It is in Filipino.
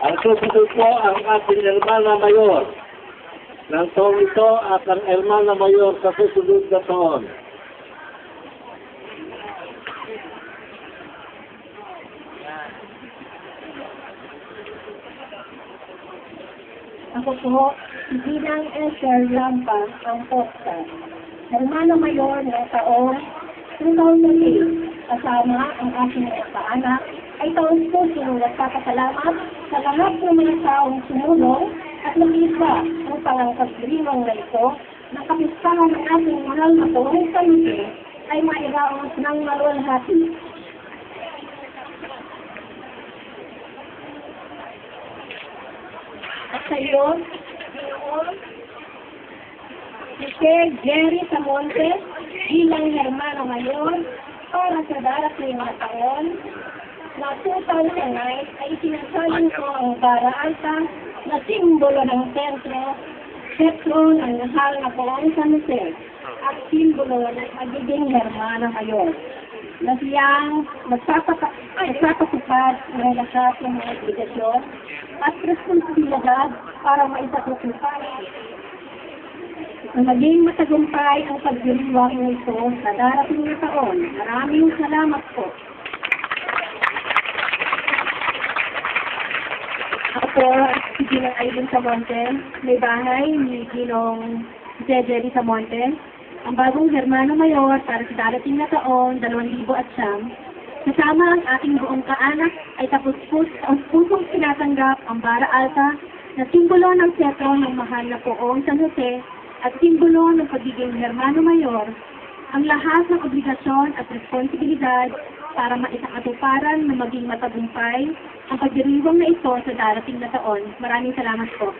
Ang susunod po ang ating Hermana Mayor. Ng taong ito at ang Hermana Mayor sa susunod na taon. Ako po, si Ginang Esther Lampa, ang posta. Hermano Mayor ng taong 2008, kasama ang aking mga anak, ay taong puso nagpapasalamat sa lahat ng mga taong sumulong at nag-isa ang pangangkagdiwang na ito na kapistahan ng ating mahal na taong kamite ay mairaos ng maluwalhati. At sa iyo, Sir Jerry Samonte bilang Hermano Mayor para sa darating na taon na 2009 ay sinasalin ko ang para alta na simbolo ng sentro, sentro ng mahal na poong San Jose at simbolo ng magiging Hermano Mayor na siyang magpapatupad ng lahat ng mga obligasyon at responsibilidad para maisatutupad na maging matagumpay ang pagdiriwang nito sa darating na taon. Maraming salamat po. Ako, si Ginong Aiden Samonte, may bahay ni Ginong Jejeri Samonte, ang bagong Hermano Mayor para sa darating na taon, 2009. Kasama ang ating buong kaanak ay tapos pus ang pusong tinatanggap ang Bara Alta na simbolo ng sentro ng mahal na poong San Jose at simbolo ng pagiging Hermano Mayor ang lahat ng obligasyon at responsibilidad para maisakatuparan na maging matagumpay ang pagdiriwang na ito sa darating na taon. Maraming salamat po.